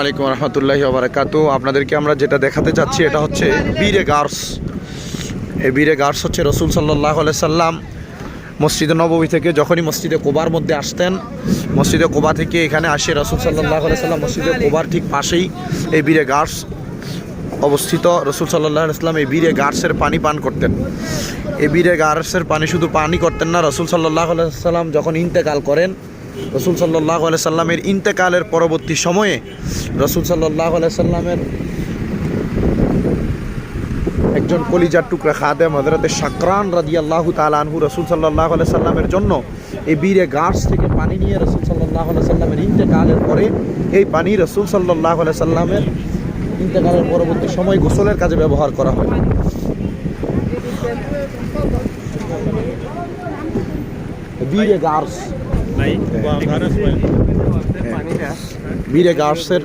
আলাইকুম রহমতুল্লাহি ওবরাকাতু আপনাদেরকে আমরা যেটা দেখাতে চাচ্ছি এটা হচ্ছে বীরে গার্স। এই বীরে গার্স হচ্ছে রসুল সাল্লাহ সাল্লাম। মসজিদে নবমী থেকে যখনই মসজিদে কোবার মধ্যে আসতেন, মসজিদে কোবা থেকে এখানে আসে রসুল সাল্লাহ সাল্লাম। মসজিদে কোবার ঠিক পাশেই এই বীরে গার্স অবস্থিত। রসুল সাল্লাহ ইসলাম এই বীরে গার্সের পানি পান করতেন। এই বীরে গার্সের পানি শুধু পানি করতেন না, রসুল সাল্লাহ সাল্লাম যখন ইন্তেকাল করেন রসুল সাল্লাহ সাল্লামের ইন্তেকালের পরবর্তী সময়ে রসুল সাল্লাহ সাল্লামের একজন কলিজার টুকরা খাদেম হজরতে সাকরান রাজি আল্লাহ রসুল সাল্লাহ সাল্লামের জন্য এই বীরে গাছ থেকে পানি নিয়ে রসুল সাল্লাহ সাল্লামের ইন্তেকালের পরে এই পানি রসুল সাল্লাহ সাল্লামের ইন্তেকালের পরবর্তী সময় গোসলের কাজে ব্যবহার করা হয়। বীরে গার্স বীরে গার্সের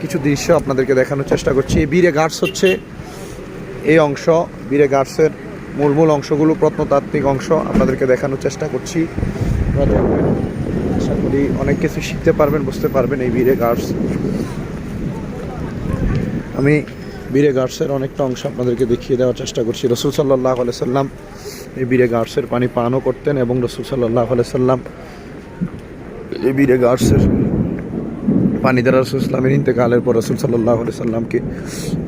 কিছু দৃশ্য আপনাদেরকে দেখানোর চেষ্টা করছি। এই বীরে গার্স হচ্ছে এই অংশ। বীরে গার্সের মূল মূল অংশগুলো প্রত্নতাত্ত্বিক অংশ আপনাদেরকে দেখানোর চেষ্টা করছি। আশা করি অনেক কিছু শিখতে পারবেন বুঝতে পারবেন এই বীরে গার্স আমি বীরে গার্সের অনেকটা অংশ আপনাদেরকে দেখিয়ে দেওয়ার চেষ্টা করছি। রসুল সাল্লাহ সাল্লাম এই বীরে গার্সের পানি পানও করতেন এবং রসুল সাল্লাহ সাল্লাম এই বীরে গার্সের পানি দ্বারা রসুল ইসলামের ইন্তেকালের পর রসুল সাল্লাহ সাল্লামকে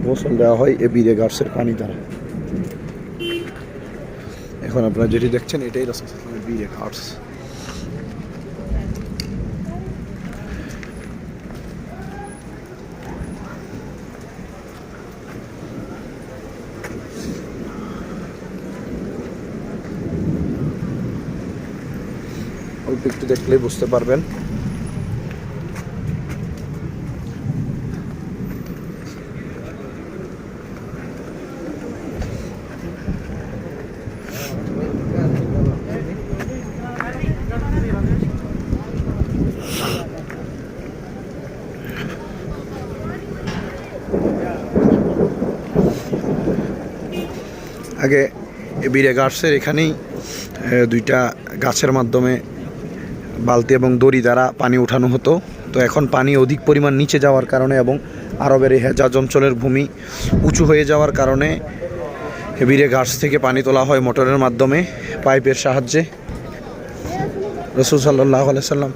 গোসল দেওয়া হয় এ বীরে গার্সের পানি দ্বারা। এখন আপনারা যেটি দেখছেন, এটাই রসুল ইসলামের বীরে গার্স। অল্প একটু দেখলে বুঝতে পারবেন। আগে বীরে গার্সের এখানেই দুইটা গাছের মাধ্যমে বালতি এবং দড়ি দ্বারা পানি উঠানো হতো। তো এখন পানি অধিক পরিমাণ নিচে যাওয়ার কারণে এবং আরবের এই হেজাজ অঞ্চলের ভূমি উঁচু হয়ে যাওয়ার কারণে হেবিরে গাছ থেকে পানি তোলা হয় মোটরের মাধ্যমে পাইপের সাহায্যে। রসুল সাল্লাহ সাল্লাম।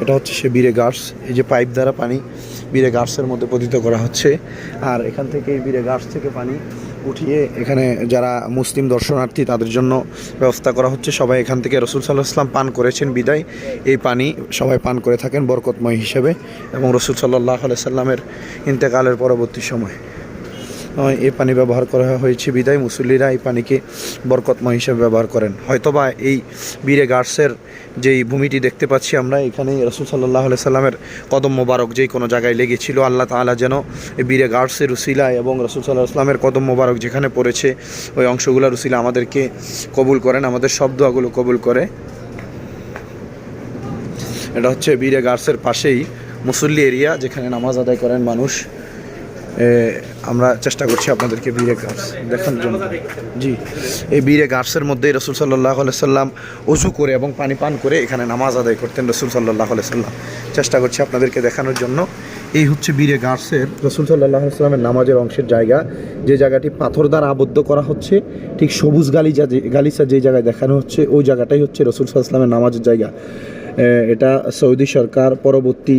এটা হচ্ছে সে বীরে গার্স এই যে পাইপ দ্বারা পানি বীরে গার্সের মধ্যে পতিত করা হচ্ছে। আর এখান থেকে এই বীরে গার্স থেকে পানি উঠিয়ে এখানে যারা মুসলিম দর্শনার্থী, তাদের জন্য ব্যবস্থা করা হচ্ছে। সবাই এখান থেকে রসুল সাল্লাহ ইসলাম পান করেছেন বিদায়। এই পানি সবাই পান করে থাকেন বরকতময় হিসেবে এবং রসুল সাল্লাহ সাল্লামের ইন্তেকালের পরবর্তী সময়। এই পানি ব্যবহার করা হয়েছে বিদায় মুসল্লিরা এই পানিকে বরকতময় হিসেবে ব্যবহার করেন হয়তোবা এই বীরে গার্সের যেই ভূমিটি দেখতে পাচ্ছি আমরা, এখানে রসুল সাল্লাহ সাল্লামের কদম মোবারক যেই কোনো জায়গায় লেগেছিল, আল্লাহ তাআলা যেন এই বীরে গার্সের রুসিলা এবং রসুল সাল্লাহ আসলামের কদম মোবারক যেখানে পড়েছে, ওই অংশগুলো রুসিলা আমাদেরকে কবুল করেন, আমাদের সব দোয়াগুলো কবুল করে। এটা হচ্ছে বীরে গার্সের পাশেই মুসল্লি এরিয়া, যেখানে নামাজ আদায় করেন মানুষ। আমরা চেষ্টা করছি আপনাদেরকে বীরে গার্স দেখানোর জন্য। জি, এই বীরে গার্সের মধ্যে রসুল সাল্লাহ সাল্লাম উঁচু করে এবং পানি পান করে এখানে নামাজ আদায় করতেন রসুল সাল্লাহ সাল্লাম। চেষ্টা করছি আপনাদেরকে দেখানোর জন্য। এই হচ্ছে বীরে গার্সের রসুল সাল্লাহ সাল্লামের নামাজের অংশের জায়গা। যে জায়গাটি পাথর দ্বারা আবদ্ধ করা হচ্ছে, ঠিক সবুজ গালিজা যে যে জায়গায় দেখানো হচ্ছে, ওই জায়গাটাই হচ্ছে রসুল সাল্লাহ সাল্লামের নামাজের জায়গা। এটা সৌদি সরকার পরবর্তী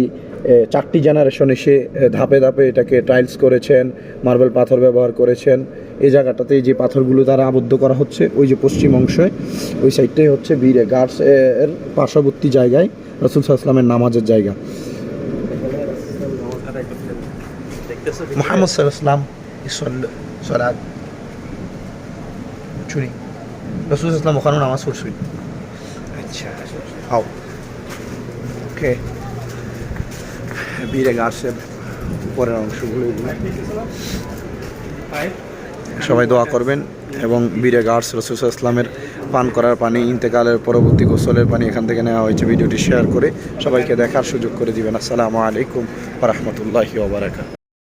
চারটি জেনারেশন এসে ধাপে ধাপে এটাকে টাইলস করেছেন মার্বেল পাথর ব্যবহার করেছেন। এই জায়গাটাতে যে পাথরগুলো দ্বারা আবদ্ধ করা হচ্ছে ওই যে পশ্চিম অংশে ওই সাইডটাই হচ্ছে বীরে গার্ডস এর পার্শ্ববর্তী জায়গায় রসুল সাল্লামের নামাজের জায়গা। মোহাম্মদ সাল্লাম সলাদ চুরি। রসুল ইসলাম ওখানেও নামাজ পড়ছই আচ্ছা। হাও। ওকে। বীরে গাছের উপরের অংশগুলো। সবাই দোয়া করবেন এবং বীরে গার্স রসুল ইসলামের পান করার পানি, ইন্তেকালের পরবর্তী গোসলের পানি এখান থেকে নেওয়া হয়েছে। ভিডিওটি শেয়ার করে সবাইকে দেখার সুযোগ করে দিবেন। আসসালামু আলাইকুম রহমতুল্লাহি ওবরাকাত